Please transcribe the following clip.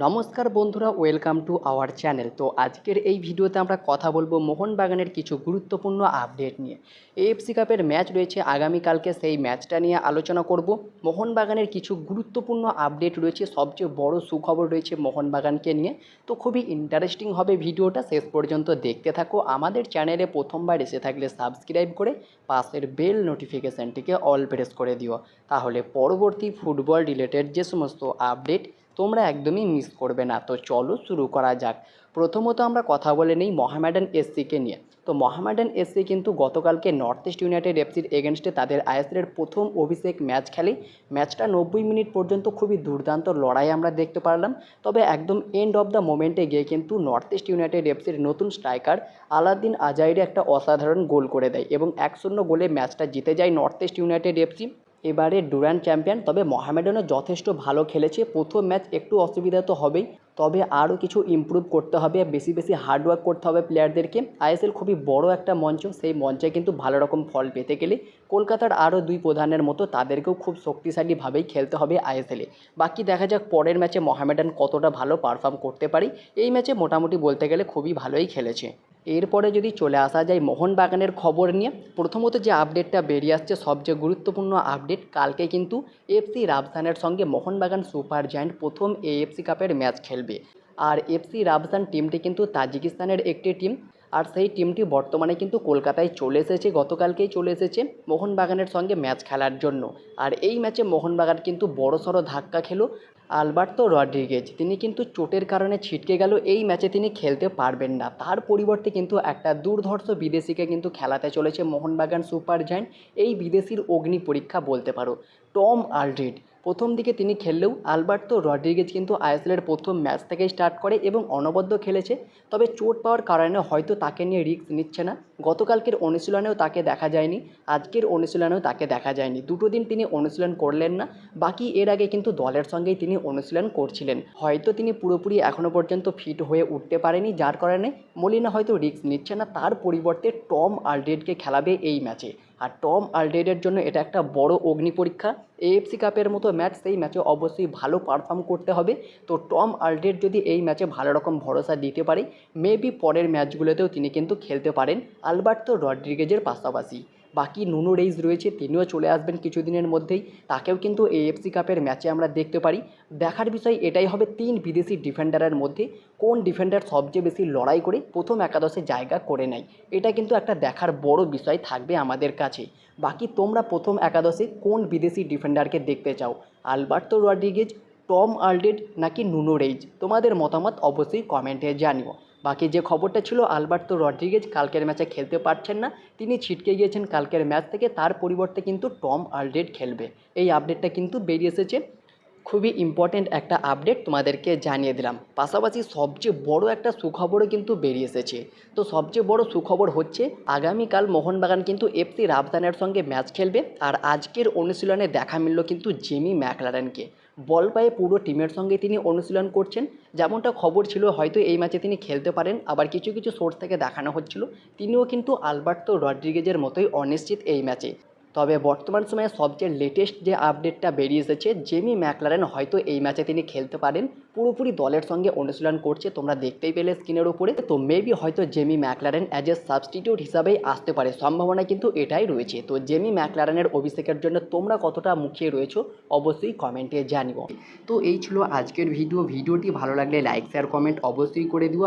নমস্কার বন্ধুরা, welcome to our channel. তো আজকের এই ভিডিওতে আমরা কথা বলব মোহনবাগানের কিছু গুরুত্বপূর্ণ আপডেট নিয়ে। এএফসি কাপের ম্যাচ রয়েছে, আগামীকালকে সেই ম্যাচটা নিয়ে আলোচনা করব। মোহনবাগানের কিছু গুরুত্বপূর্ণ আপডেট রয়েছে, সবচেয়ে বড় সুখবর রয়েছে মোহনবাগানকে নিয়ে। তো খুবই ইন্টারেস্টিং হবে ভিডিওটা, শেষ পর্যন্ত দেখতে থাকো। আমাদের চ্যানেলে প্রথমবার এসে থাকলে সাবস্ক্রাইব করে পাশের বেল নোটিফিকেশানটিকে অল প্রেস করে দিও। তাহলে পরবর্তী ফুটবল রিলেটেড যে সমস্ত আপডেট তোমরা একদমই মিস করবে না। তো চলো শুরু করা যাক। প্রথমত আমরা কথা বলে নিই মহামেডান এসসিকে নিয়ে। তো মহামেডান এসসি কিন্তু গতকালকে নর্থ ইস্ট ইউনাইটেড এফসির এগেনস্টে তাদের আইএসএলের প্রথম অভিষেক ম্যাচ খেলে। ম্যাচটা নব্বই মিনিট পর্যন্ত খুবই দুর্দান্ত লড়াই আমরা দেখতে পারলাম। তবে একদম এন্ড অফ দ্য মোমেন্টে গিয়ে কিন্তু নর্থ ইস্ট ইউনাইটেড এফসির নতুন স্ট্রাইকার আলাদ্দিন আজাইরে একটা অসাধারণ গোল করে দেয় এবং এক শূন্য গোলে ম্যাচটা জিতে যায় নর্থ ইস্ট ইউনাইটেড এফসি এবারে ডুরান চ্যাম্পিয়ন, তবে মহামেডানও যথেষ্ট ভালো খেলেছে। প্রথম ম্যাচ একটু অসুবিধা তো হবেই, তবে আরও কিছু ইমপ্রুভ করতে হবে, বেশি বেশি হার্ডওয়ার্ক করতে হবে প্লেয়ারদেরকে আইএসএল খুবই বড় একটা মঞ্চ, সেই মঞ্চে কিন্তু ভালো রকম ফল পেতে গেলে কলকাতার আরও দুই প্রধানের মতো তাদেরকেও খুব শক্তিশালীভাবেই খেলতে হবে আইএসএলে বাকি দেখা যাক পরের ম্যাচে মহামেডান কতটা ভালো পারফর্ম করতে পারি। এই ম্যাচে মোটামুটি বলতে গেলে খুবই ভালোই খেলেছে। এরপরে যদি চলে আসা যায় মোহনবাগানের খবর নিয়ে, প্রথমত যে আপডেটটা বেরিয়ে আসছে, সবচেয়ে গুরুত্বপূর্ণ আপডেট কালকে কিন্তু এফসি রাবসানের সঙ্গে মোহনবাগান সুপার জায়েন্ট প্রথম এএফসি কাপের ম্যাচ খেলবে। আর এফসি রাবসান টিমটি কিন্তু তাজিকিস্তানের একটি টিম আর সেই টিমটি বর্তমানে কিন্তু কলকাতায় চলে এসেছে, গতকালকেই চলে এসেছে মোহনবাগানের সঙ্গে ম্যাচ খেলার জন্য। আর এই ম্যাচে মোহনবাগান কিন্তু বড়সড় ধাক্কা খেলো আলবার্তো রড্রিগেজ। তিনি কিন্তু চোটের কারণে ছিটকে গেল, এই ম্যাচে তিনি খেলতে পারবেন না। তার পরিবর্তে কিন্তু একটা দুর্ধর্ষ বিদেশিকে কিন্তু খেলাতে চলেছে মোহনবাগান সুপার জায়ান্ট। এই বিদেশির অগ্নি পরীক্ষা বলতে পারো। টম আলড্রিড প্রথম দিকে তিনি খেললেও আলবার্তো রড্রিগেজ কিন্তু আইএসএলের প্রথম ম্যাচ থেকেই স্টার্ট করে এবং অনবদ্য খেলেছে। তবে চোট পাওয়ার কারণে হয়তো তাকে নিয়ে রিস্ক নিচ্ছে না। গতকালকের অনুশীলনেও তাকে দেখা যায়নি। আজকের অনুশীলনেও তাকে দেখা যায়নি। দুটো দিন তিনি অনুশীলন করলেন না। বাকি এর আগে কিন্তু দলের সঙ্গেই তিনি অনুশীলন করছিলেন। হয়তো তিনি পুরোপুরি এখনও পর্যন্ত ফিট হয়ে উঠতে পারেনি, যার কারণে মলিনা হয়তো রিস্ক নিচ্ছে না। তার পরিবর্তে টম আলড্রেডকে খেলাবে এই ম্যাচে। আর টম আলড্রেডের জন্য এটা একটা বড় অগ্নি পরীক্ষা। এএফসি কাপের মতো ম্যাচ সেই ম্যাচে অবশ্যই ভালো পারফর্ম করতে হবে। তো টম আলডেড যদি এই ম্যাচে ভালো রকম ভরসা দিতে পারে মেবি পরের ম্যাচগুলোতেও তিনি কিন্তু খেলতে পারেন। আলবার্তো রড্রিগেজের পাশাপাশি। বাকি নুনো রেইজ রয়েছে, তিনিও চলে আসবেন কিছুদিনের মধ্যেই। তাকেও কিন্তু এএফসি কাপের ম্যাচে আমরা দেখতে পারি। দেখার বিষয় এটাই হবে তিন বিদেশি ডিফেন্ডারের মধ্যে, কোন ডিফেন্ডার সবচেয়ে বেশি লড়াই করে প্রথম একাদশে জায়গা করে নেয়। এটা কিন্তু একটা দেখার বড় বিষয় থাকবে আমাদের কাছে। বাকি তোমরা প্রথম একাদশে কোন বিদেশি ডিফেন্ডারকে দেখতে চাও? আলবার্তো রড্রিগেজ, টম আলডেড নাকি নুনো রেইজ? তোমাদের মতামত অবশ্যই কমেন্টে জানিও। বাকি যে খবরটা ছিল, আলবার্তো রড্রিগেজ কালকের ম্যাচে খেলতে পারছেন না। তিনি ছিটকে গিয়েছেন কালকের ম্যাচ থেকে, তার পরিবর্তে কিন্তু টম আলডেড খেলবে। এই আপডেটটা কিন্তু বেরিয়ে এসেছে। খুবই ইম্পর্ট্যান্ট একটা আপডেট তোমাদেরকে জানিয়ে দিলাম। পাশাপাশি সবচেয়ে বড় একটা সুখবরও কিন্তু বেরিয়ে এসেছে। তো সবচেয়ে বড় সুখবর হচ্ছে, আগামীকাল মোহনবাগান কিন্তু এফসি রাবদানের সঙ্গে ম্যাচ খেলবে। আর আজকের অনুশীলনে দেখা মিলল কিন্তু জেমি ম্যাকলারেনকে। বল পায়ে পুরো টিমের সঙ্গে তিনি অনুশীলন করছেন। যেমনটা খবর ছিল, হয়তো এই ম্যাচে তিনি খেলতে পারেন। আবার কিছু কিছু সোর্স থেকে দেখানো হচ্ছিল। তিনিও কিন্তু আলবার্তো রড্রিগেজের মতোই অনিশ্চিত এই ম্যাচে। তবে বর্তমান সময়ে সবচেয়ে লেটেস্ট যে আপডেটটা বেরিয়ে এসেছে জেমি ম্যাকলারেন হয়তো এই ম্যাচে তিনি খেলতে পারেন। পুরোপুরি দলের সঙ্গে অনুশীলন করছে, তোমরা দেখতেই পেলে স্ক্রিনের উপরে। তো মেবি হয়তো Jamie Maclaren as a substitute হিসাবেই আসতে পারে। সম্ভাবনা কিন্তু এটাই রয়েছে। তো জেমি ম্যাকলারেনের অভিষেকের জন্য তোমরা কতটা মুখিয়ে রয়েছো, অবশ্যই কমেন্টে জানিও। তো এই ছিল আজকের ভিডিও ভিডিওটি ভালো লাগলে লাইক শেয়ার কমেন্ট অবশ্যই করে দিও।